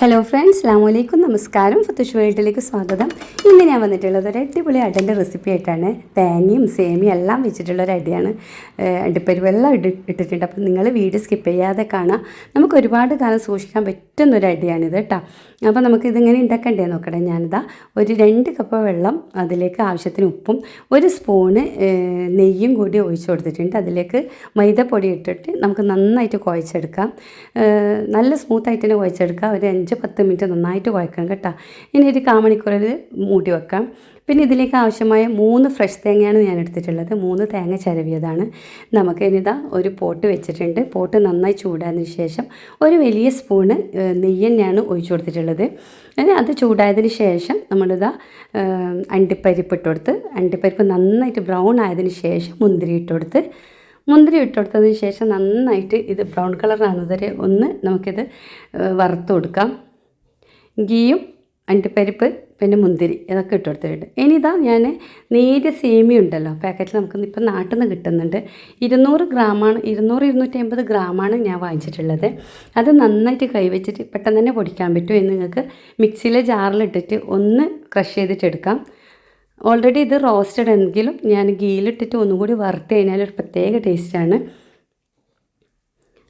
Hello friends അലാമലൈക്കും നമസ്കാരം. ഫത്തുഷ് വേൾഡിലേക്ക് സ്വാഗതം. ഇന്ന് ഞാൻ വന്നിട്ടുള്ളത് ഒരു അടിപൊളി അടന്റെ റെസിപ്പി ആയിട്ടാണ്. തേങ്ങയും സേമിയും എല്ലാം വെച്ചിട്ടുള്ള ഒരു അടിയാണ്. അടിപ്പരിവെല്ലാം ഇട്ടിട്ടുണ്ട്. അപ്പം നിങ്ങൾ വീഡിയോ സ്കിപ്പ് ചെയ്യാതെ കാണാം. നമുക്ക് ഒരുപാട് കാലം സൂക്ഷിക്കാൻ പറ്റുന്ന ഒരു അടിയാണിത് കേട്ടോ അപ്പോൾ നമുക്കിതിങ്ങനെ ഉണ്ടാക്കണ്ടേ നോക്കട്ടെ. ഞാനിതാ ഒരു രണ്ട് കപ്പ് വെള്ളം അതിലേക്ക് ആവശ്യത്തിന് ഉപ്പും ഒരു സ്പൂണ് നെയ്യും കൂടി ഒഴിച്ചു കൊടുത്തിട്ടുണ്ട്. അതിലേക്ക് മൈദപ്പൊടി ഇട്ടിട്ട് നമുക്ക് നന്നായിട്ട് കുഴച്ചെടുക്കാം. നല്ല സ്മൂത്തായിട്ട് തന്നെ കുഴച്ചെടുക്കാം. ഒരു അഞ്ച് പത്ത് മിനിറ്റ് നന്നായിട്ട് കുഴക്കണം കേട്ടോ. ഇനി ഒരു കാമണിക്കൂറിൽ മൂടി വെക്കാം. പിന്നെ ഇതിലേക്ക് ആവശ്യമായ മൂന്ന് ഫ്രഷ് തേങ്ങയാണ് ഞാൻ എടുത്തിട്ടുള്ളത്. മൂന്ന് തേങ്ങ ചരവിയതാണ്. നമുക്ക് ഇനിതാ ഒരു പോട്ട് വെച്ചിട്ടുണ്ട്. പോട്ട് നന്നായി ചൂടായതിന് ശേഷം ഒരു വലിയ സ്പൂണ് നെയ്യെണ്ണയാണ് നെയ്യ് ഒഴിച്ചു കൊടുത്തിട്ടുള്ളത്. ഇനി അത് ചൂടായതിന് ശേഷം നമ്മളിതാ അണ്ടിപ്പരിപ്പ് ഇട്ട് കൊടുത്ത് അണ്ടിപ്പരിപ്പ് നന്നായിട്ട് ബ്രൗൺ ആയതിന് ശേഷം മുന്തിരി ഇട്ട് കൊടുത്ത് മുന്തിരി ഇട്ടുകൊടുത്തതിന് ശേഷം നന്നായിട്ട് ഇത് ബ്രൗൺ കളർ ആകുന്നതുവരെ ഒന്ന് നമുക്കിത് വറുത്ത് കൊടുക്കാം. ഗീയും അണ്ടിപ്പരിപ്പ് പിന്നെ മുന്തിരി ഇതൊക്കെ ഇട്ട് കൊടുത്തിട്ടുണ്ട്. ഇനി ഇതാ ഞാൻ നേരിയ സേമിയ ഉണ്ടല്ലോ പാക്കറ്റിൽ നമുക്ക് ഇപ്പം നാട്ടിൽ നിന്ന് കിട്ടുന്നുണ്ട്. ഇരുന്നൂറ് ഗ്രാമാണ് ഇരുന്നൂറ് ഇരുന്നൂറ്റി അമ്പത് ഗ്രാമാണ് ഞാൻ വാങ്ങിച്ചിട്ടുള്ളത്. അത് നന്നായിട്ട് കൈവച്ചിട്ട് പെട്ടെന്ന് തന്നെ പൊടിക്കാൻ പറ്റും എന്ന് നിങ്ങൾക്ക് മിക്സിയിലെ ജാറിലിട്ടിട്ട് ഒന്ന് ക്രഷ് ചെയ്തിട്ട് എടുക്കാം. ഓൾറെഡി ഇത് റോസ്റ്റഡ് എങ്കിലും ഞാൻ ഗീലിട്ടിട്ട് ഒന്നും കൂടി വറുത്ത് കഴിഞ്ഞാൽ ഒരു പ്രത്യേക ടേസ്റ്റാണ്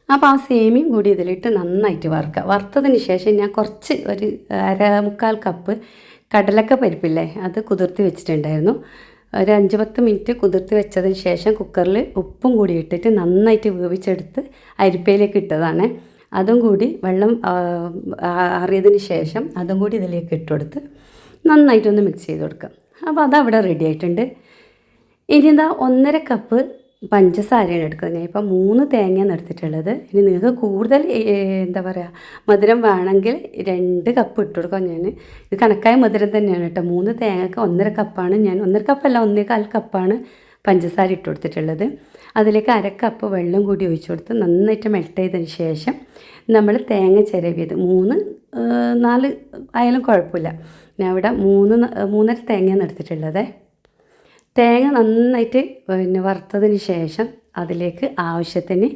അപ്പോൾ ആ സേമിയും കൂടി ഇതിലിട്ട് നന്നായിട്ട് വറുക്കുക വറുത്തതിന് ശേഷം ഞാൻ കുറച്ച് ഒരു അര മുക്കാൽ കപ്പ് കടലക്ക പരിപ്പില്ലേ അത് കുതിർത്തി വെച്ചിട്ടുണ്ടായിരുന്നു. ഒരു അഞ്ച് പത്ത് മിനിറ്റ് കുതിർത്തി വെച്ചതിന് ശേഷം കുക്കറിൽ ഉപ്പും കൂടി ഇട്ടിട്ട് നന്നായിട്ട് വേവിച്ചെടുത്ത് അരിപ്പയിലേക്ക് ഇട്ടതാണ്. അതും കൂടി വെള്ളം അറിയതിന് ശേഷം അതും കൂടി ഇതിലേക്ക് ഇട്ടുകൊടുത്ത് നന്നായിട്ടൊന്ന് മിക്സ് ചെയ്ത് കൊടുക്കുക അപ്പോൾ അതവിടെ റെഡി ആയിട്ടുണ്ട്. ഇനി എന്താ ഒന്നര കപ്പ് പഞ്ചസാരയാണ് എടുക്കുന്നത്. ഞാൻ ഇപ്പം മൂന്ന് തേങ്ങയാണ് എടുത്തിട്ടുള്ളത്. ഇനി നിങ്ങൾക്ക് കൂടുതൽ എന്താ പറയുക മധുരം വേണമെങ്കിൽ രണ്ട് കപ്പ് ഇട്ട് കൊടുക്കാം ഞാൻ. ഇത് കണക്കായ മധുരം തന്നെയാണ് കേട്ടോ. മൂന്ന് തേങ്ങക്ക് ഒന്നര കപ്പാണ് ഞാൻ. ഒന്നര കപ്പല്ല ഒന്നേകാൽ കപ്പാണ് പഞ്ചസാര ഇട്ട് കൊടുത്തിട്ടുള്ളത്. അതിലേക്ക് അര കപ്പ് വെള്ളം കൂടി ഒഴിച്ചു കൊടുത്ത് നന്നായിട്ട് മെൽറ്റ് ചെയ്തതിന് ശേഷം നമ്മൾ തേങ്ങ ചിരവിയത് മൂന്ന് നാല് ആയാലും കുഴപ്പമില്ല. ഞാൻ ഇവിടെ മൂന്ന് മൂന്നര തേങ്ങയാണ് എടുത്തിട്ടുള്ളത്. തേങ്ങ നന്നായിട്ട് പിന്നെ വറുത്തതിന് ശേഷം അതിലേക്ക് ആവശ്യത്തിന്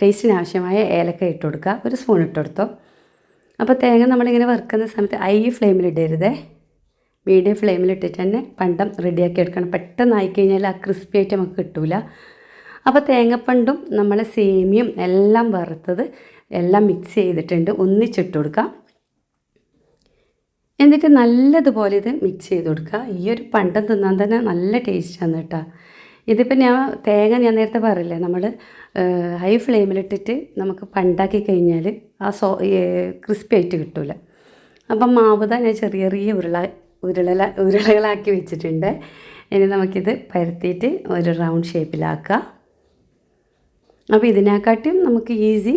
ടേസ്റ്റിന് ആവശ്യമായ ഏലക്ക ഇട്ട് കൊടുക്കുക. ഒരു സ്പൂൺ ഇട്ട് കൊടുത്തോ. അപ്പോൾ തേങ്ങ നമ്മളിങ്ങനെ വറുക്കുന്ന സമയത്ത് ഹൈ ഫ്ലെയിമിലിടരുതേ മീഡിയം ഫ്ലെയിമിലിട്ടിട്ട് തന്നെ പണ്ടം റെഡിയാക്കി എടുക്കണം. പെട്ടെന്ന് ആയിക്കഴിഞ്ഞാൽ ആ ക്രിസ്പി ആയിട്ട് നമുക്ക് കിട്ടൂല. അപ്പോൾ തേങ്ങപ്പണ്ടും നമ്മളെ സേമിയും എല്ലാം വറുത്തത് എല്ലാം മിക്സ് ചെയ്തിട്ടുണ്ട്. ഒന്നിച്ചിട്ട് കൊടുക്കാം. എന്നിട്ട് നല്ലതുപോലെ ഇത് മിക്സ് ചെയ്ത് കൊടുക്കുക. ഈ ഒരു പണ്ടം തിന്നാൻ തന്നെ നല്ല ടേസ്റ്റാണ് കേട്ടോ. ഇതിപ്പോൾ ഞാൻ തേങ്ങ ഞാൻ നേരത്തെ പറയില്ലേ നമ്മൾ ഹൈ ഫ്ലെയിമിലിട്ടിട്ട് നമുക്ക് പണ്ടാക്കി കഴിഞ്ഞാൽ ആ സോ ക്രിസ്പി ആയിട്ട് കിട്ടൂല. അപ്പം മാവുത ഞാൻ ചെറിയ ചെറിയ ഉരുള ഉരുള ഉരുളകളാക്കി വെച്ചിട്ടുണ്ട്. ഇനി നമുക്കിത് പരത്തിയിട്ട് ഒരു റൗണ്ട് ഷേപ്പിലാക്കുക അപ്പോൾ ഇതിനെക്കാട്ടിയും നമുക്ക് ഈസി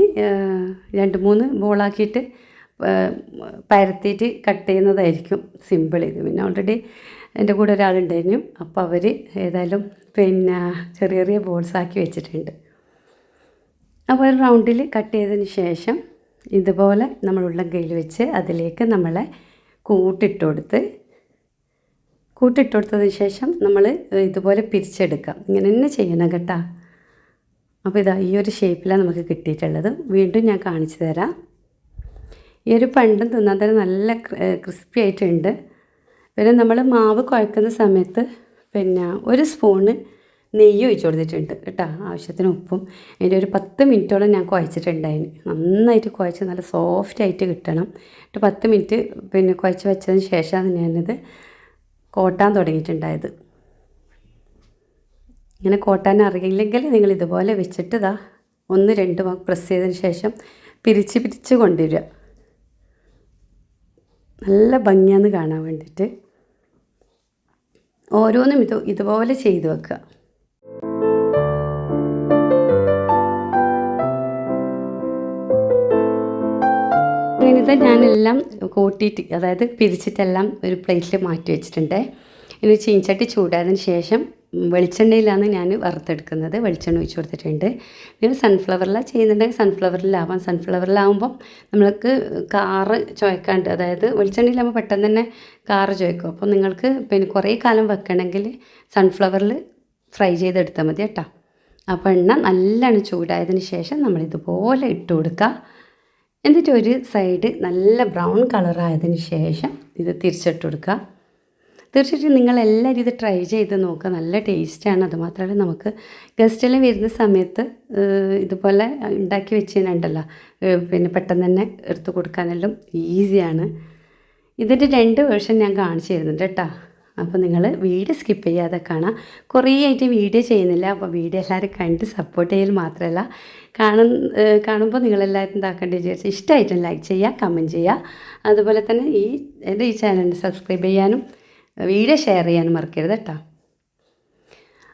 രണ്ട് മൂന്ന് ബോളാക്കിയിട്ട് പരത്തിയിട്ട് കട്ട് ചെയ്യുന്നതായിരിക്കും സിമ്പിൾ ഇത്. പിന്നെ ഓൾറെഡി എന്റെ കൂടെ ഒരാളുണ്ടായിരുന്നു. അപ്പോൾ അവർ ഏതായാലും പിന്നെ ചെറിയ ചെറിയ ബോൾസ് ആക്കി വെച്ചിട്ടുണ്ട്. അപ്പോൾ ഒരു റൗണ്ടിൽ കട്ട് ചെയ്തതിന് ശേഷം ഇതുപോലെ നമ്മൾ ഉള്ളം കയ്യിൽ വെച്ച് അതിലേക്ക് നമ്മളെ കൂട്ടിട്ട് കൊടുത്ത് കൂട്ടിട്ട് കൊടുത്തതിന് ശേഷം നമ്മൾ ഇതുപോലെ പിരിച്ചെടുക്കാം. ഇങ്ങനെ തന്നെ ചെയ്യണം കേട്ടോ. അപ്പോൾ ഇതാ ഈ ഒരു ഷേപ്പിലാണ് നമുക്ക് കിട്ടിയിട്ടുള്ളത്. വീണ്ടും ഞാൻ കാണിച്ചു തരാം. ഈ ഒരു പണ്ടും തിന്നാൻ തന്നെ നല്ല ക്രിസ്പി ആയിട്ടുണ്ട്. പിന്നെ നമ്മൾ മാവ് കുഴക്കുന്ന സമയത്ത് പിന്നെ ഒരു സ്പൂണ് നെയ്യ് ഒഴിച്ച് കൊടുത്തിട്ടുണ്ട് കേട്ടോ ആവശ്യത്തിന് ഉപ്പും. അതിന്റെ ഒരു പത്ത് മിനിറ്റോളം ഞാൻ കുഴച്ചിട്ടുണ്ടായിന്. നന്നായിട്ട് കുഴച്ച് നല്ല സോഫ്റ്റ് ആയിട്ട് കിട്ടണം. എന്നിട്ട് പത്ത് മിനിറ്റ് പിന്നെ കുഴച്ച് വെച്ചതിന് ശേഷമാണ് ഞാനിത് കോട്ടാൻ തുടങ്ങിയിട്ടുണ്ടായത്. ഇങ്ങനെ കോട്ടാൻ അറിയില്ലെങ്കിൽ നിങ്ങൾ ഇതുപോലെ വെച്ചിട്ട് ഇതാ ഒന്ന് രണ്ട് പ്രസ് ചെയ്തതിന് ശേഷം പിരിച്ച് പിരിച്ച് കൊണ്ടുവരിക. നല്ല ഭംഗിയാന്ന് കാണാൻ വേണ്ടിയിട്ട് ഓരോന്നും ഇത് ഇതുപോലെ ചെയ്തു വെക്കുക. ഇങ്ങനത്തെ ഞാനെല്ലാം കൂട്ടിയിട്ട് അതായത് പിരിച്ചിട്ടെല്ലാം ഒരു പ്ലേറ്റിൽ മാറ്റി വെച്ചിട്ടുണ്ട്. ഇനി ചീഞ്ചട്ടി ചൂടായതിന് ശേഷം വെളിച്ചെണ്ണയിലാണ് ഞാൻ വറുത്തെടുക്കുന്നത്. വെളിച്ചെണ്ണ ഒഴിച്ച് കൊടുത്തിട്ടുണ്ട്. നിങ്ങൾ സൺഫ്ലവറിലാണ് ചെയ്യുന്നുണ്ടെങ്കിൽ സൺഫ്ലവറിലാവാം സൺഫ്ലവറിലാവുമ്പം നമ്മൾക്ക് കാറ് ചോയ്ക്കാണ്ട് അതായത് വെളിച്ചെണ്ണയിലാകുമ്പോൾ പെട്ടെന്ന് തന്നെ കാറ് ചുവക്കും. അപ്പോൾ നിങ്ങൾക്ക് പിന്നെ കുറേ കാലം വെക്കണമെങ്കിൽ സൺഫ്ലവറിൽ ഫ്രൈ ചെയ്തെടുത്താൽ മതി കേട്ടോ. അപ്പോൾ എണ്ണ നല്ലോണം ചൂടായതിന് ശേഷം നമ്മൾ ഇതുപോലെ ഇട്ട് കൊടുക്കുക. എന്നിട്ട് ഒരു സൈഡ് നല്ല ബ്രൗൺ കളറായതിന് ശേഷം ഇത് തിരിച്ചിട്ട് കൊടുക്കുക. തീർച്ചയായിട്ടും നിങ്ങളെല്ലാവരും ഇത് ട്രൈ ചെയ്ത് നോക്കുക നല്ല ടേസ്റ്റാണ് അതുമാത്രമല്ല നമുക്ക് ഗസ്റ്റെല്ലാം വരുന്ന സമയത്ത് ഇതുപോലെ ഉണ്ടാക്കി വെച്ച് ഏഹ്, പിന്നെ പെട്ടെന്ന് തന്നെ എടുത്ത് കൊടുക്കാനെല്ലാം ഈസിയാണ് ഇതിന്റെ രണ്ട് വേർഷൻ ഞാൻ കാണിച്ചു തരുന്നുണ്ട് കേട്ടോ. അപ്പോൾ നിങ്ങൾ വീഡിയോ സ്കിപ്പ് ചെയ്യാതെ കാണാം. കുറേ ആയിട്ട് വീഡിയോ ചെയ്യുന്നില്ല. അപ്പോൾ വീഡിയോ എല്ലാവരും കണ്ട് സപ്പോർട്ട് ചെയ്യൽ മാത്രമല്ല കാണും കാണുമ്പോൾ നിങ്ങളെല്ലാവരും എന്താക്കേണ്ടി വിചാരിച്ചു ഇഷ്ടമായിട്ടും ലൈക്ക് ചെയ്യുക കമന്റ് ചെയ്യുക. അതുപോലെ തന്നെ ഈ എന്റെ ഈ ചാനലിന് സബ്സ്ക്രൈബ് ചെയ്യാനും വീഡിയോ ഷെയർ ചെയ്യാനും മറക്കരുത് കേട്ടോ.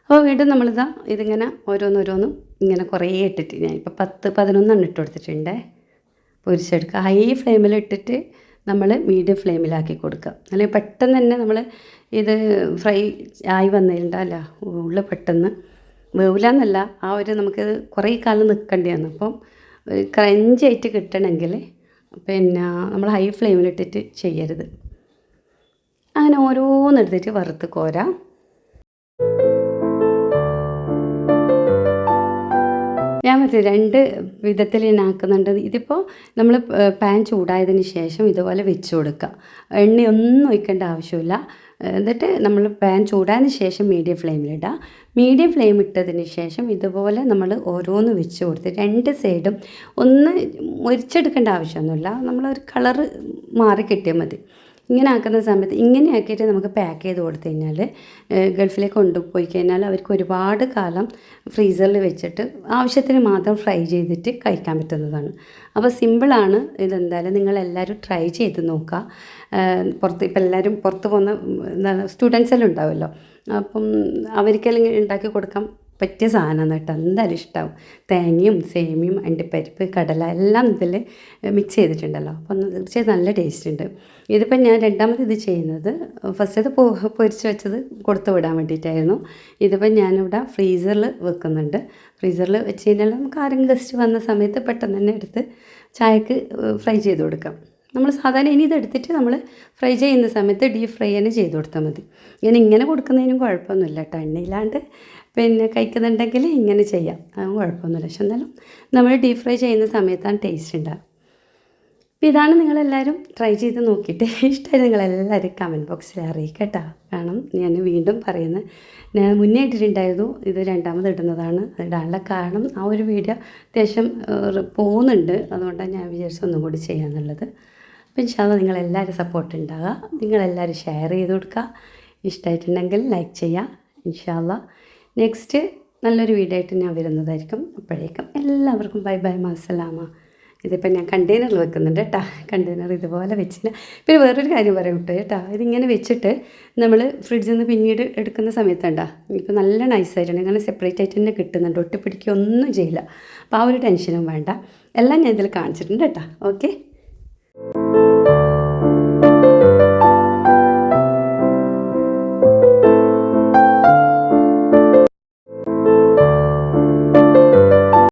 അപ്പോൾ വീണ്ടും നമ്മളിതാ ഇതിങ്ങനെ ഓരോന്നോരോന്നും ഇങ്ങനെ കുറേ ഇട്ടിട്ട് ഞാൻ ഇപ്പോൾ പത്ത് പതിനൊന്നെണ്ണം ഇട്ട് കൊടുത്തിട്ടുണ്ട്. പൊരിച്ചെടുക്കുക ഹൈ ഫ്ലെയിമിൽ ഇട്ടിട്ട് നമ്മൾ മീഡിയം ഫ്ലെയിമിലാക്കി കൊടുക്കുക. അല്ലെങ്കിൽ പെട്ടെന്ന് തന്നെ നമ്മൾ ഇത് ഫ്രൈ ആയി വന്നിട്ടുണ്ടല്ല ഉള്ളിൽ പെട്ടെന്ന് വേവില്ലാന്നല്ല ആ ഒരു നമുക്ക് കുറേ കാലം നിൽക്കേണ്ടിയാണ് അപ്പം ക്രഞ്ചായിട്ട് കിട്ടണമെങ്കിൽ പിന്നെ നമ്മൾ ഹൈ ഫ്ലെയിമിലിട്ടിട്ട് ചെയ്യരുത്. അങ്ങനെ ഓരോന്നെടുത്തിട്ട് വറുത്ത് കോരാം. ഞാൻ പറഞ്ഞു രണ്ട് വിധത്തിൽ ഞാൻ ആക്കുന്നുണ്ട്. ഇതിപ്പോൾ നമ്മൾ പാൻ ചൂടായതിന് ശേഷം ഇതുപോലെ വെച്ച് കൊടുക്കുക. എണ്ണയൊന്നും ഒഴിക്കേണ്ട ആവശ്യമില്ല. എന്നിട്ട് നമ്മൾ പാൻ ചൂടായതിന് ശേഷം മീഡിയം ഫ്ലെയിമിലിടുക മീഡിയം ഫ്ലെയിം ഇട്ടതിന് ശേഷം ഇതുപോലെ നമ്മൾ ഓരോന്ന് വെച്ച് കൊടുത്ത് രണ്ട് സൈഡും ഒന്ന് മുരിച്ചെടുക്കേണ്ട ആവശ്യമൊന്നുമില്ല. നമ്മളൊരു കളറ് മാറി കിട്ടിയാൽ മതി. ഇങ്ങനെ ആക്കുന്ന സമയത്ത് ഇങ്ങനെ ആക്കിയിട്ട് നമുക്ക് പാക്ക് ചെയ്ത് കൊടുത്തു കഴിഞ്ഞാൽ ഗൾഫിലേക്ക് കൊണ്ടുപോയി കഴിഞ്ഞാൽ അവർക്ക് ഒരുപാട് കാലം ഫ്രീസറിൽ വെച്ചിട്ട് ആവശ്യത്തിന് മാത്രം ഫ്രൈ ചെയ്തിട്ട് കഴിക്കാൻ പറ്റുന്നതാണ്. അപ്പോൾ സിമ്പിളാണ് ഇതെന്തായാലും നിങ്ങളെല്ലാവരും ട്രൈ ചെയ്ത് നോക്കുക. പുറത്ത് ഇപ്പം എല്ലാവരും പുറത്ത് പോകുന്ന എന്താണ് സ്റ്റുഡൻസ് എല്ലാം ഉണ്ടാവുമല്ലോ. അപ്പം അവർക്കെല്ലാം ഉണ്ടാക്കി കൊടുക്കാൻ പറ്റിയ സാധനമാണ് കേട്ടോ. എന്തായാലും ഇഷ്ടമാവും തേങ്ങയും സേമിയും അണ്ടിപ്പരിപ്പ് കടല എല്ലാം ഇതിൽ മിക്സ് ചെയ്തിട്ടുണ്ടല്ലോ. അപ്പം തീർച്ചയായും നല്ല ടേസ്റ്റ് ഉണ്ട്. ഇതിപ്പം ഞാൻ രണ്ടാമത് ഇത് ചെയ്യുന്നത് ഫസ്റ്റ് ഇത് പൊരിച്ച് വെച്ചത് കൊടുത്തു വിടാൻ വേണ്ടിയിട്ടായിരുന്നു. ഇതിപ്പം ഞാനിവിടെ ഫ്രീസറിൽ വെക്കുന്നുണ്ട്. ഫ്രീസറിൽ വെച്ച് കഴിഞ്ഞാൽ നമുക്ക് ആരെങ്കിലും ഗസ്റ്റ് വന്ന സമയത്ത് പെട്ടെന്ന് തന്നെ എടുത്ത് ചായക്ക് ഫ്രൈ ചെയ്ത് കൊടുക്കാം. നമ്മൾ സാധാരണ ഇനി ഇതെടുത്തിട്ട് നമ്മൾ ഫ്രൈ ചെയ്യുന്ന സമയത്ത് ഡീപ് ഫ്രൈ തന്നെ ചെയ്ത് കൊടുത്താൽ മതി. ഇങ്ങനെ ഇങ്ങനെ കൊടുക്കുന്നതിനും കുഴപ്പമൊന്നുമില്ല കേട്ടോ. എണ്ണയിലാണ്ട് പിന്നെ കഴിക്കുന്നുണ്ടെങ്കിൽ ഇങ്ങനെ ചെയ്യാം. അതും കുഴപ്പമൊന്നുമില്ല. പക്ഷെ എന്നാലും നമ്മൾ ഡീപ് ഫ്രൈ ചെയ്യുന്ന സമയത്താണ് ടേസ്റ്റ് ഉണ്ടാകുക അപ്പോൾ ഇതാണ് നിങ്ങളെല്ലാവരും ട്രൈ ചെയ്ത് നോക്കിയിട്ട് ഇഷ്ടമായി നിങ്ങളെല്ലാവരും കമന്റ് ബോക്സിൽ അറിയിക്കട്ടോ. കാരണം ഞാൻ വീണ്ടും പറയുന്നത് ഞാൻ മുന്നേ ഇട്ടിട്ടുണ്ടായിരുന്നു. ഇത് രണ്ടാമത് ഇടുന്നതാണ്. ഇടാനുള്ള കാരണം ആ ഒരു വീഡിയോ അത്യാവശ്യം പോകുന്നുണ്ട്. അതുകൊണ്ടാണ് ഞാൻ വിചാരിച്ചു ഒന്നും കൂടി ചെയ്യാന്നുള്ളത്. അപ്പോൾ ഇൻഷാല്ല നിങ്ങളെല്ലാവരും സപ്പോർട്ട് ഉണ്ടാകുക നിങ്ങളെല്ലാവരും ഷെയർ ചെയ്ത് കൊടുക്കുക. ഇഷ്ടമായിട്ടുണ്ടെങ്കിൽ ലൈക്ക് ചെയ്യുക. ഇൻഷാല്ല നെക്സ്റ്റ് നല്ലൊരു വീഡിയോ ആയിട്ട് ഞാൻ വരുന്നതായിരിക്കും. അപ്പോഴേക്കും എല്ലാവർക്കും ബൈ ബൈ മാസലാമ ഇതിപ്പോൾ ഞാൻ കണ്ടെയ്നറിൽ വെക്കുന്നുണ്ട് കേട്ടോ കണ്ടെയ്നർ ഇതുപോലെ വെച്ചിട്ട് പിന്നെ വേറൊരു കാര്യം പറയാം കേട്ടോ കേട്ടോ ഇതിങ്ങനെ വെച്ചിട്ട് നമ്മൾ ഫ്രിഡ്ജിൽ നിന്ന് പിന്നീട് എടുക്കുന്ന സമയത്തുണ്ടാ ഇപ്പോൾ നല്ല നൈസായിട്ടുണ്ട് ഇങ്ങനെ സെപ്പറേറ്റ് ആയിട്ട് തന്നെ കിട്ടുന്നുണ്ട്. ഒട്ടിപ്പിടിക്കുക ഒന്നും ചെയ്യില്ല. അപ്പോൾ ആ ഒരു ടെൻഷനും വേണ്ട. എല്ലാം ഞാൻ ഇതിൽ കാണിച്ചിട്ടുണ്ട് കേട്ടോ ഓക്കെ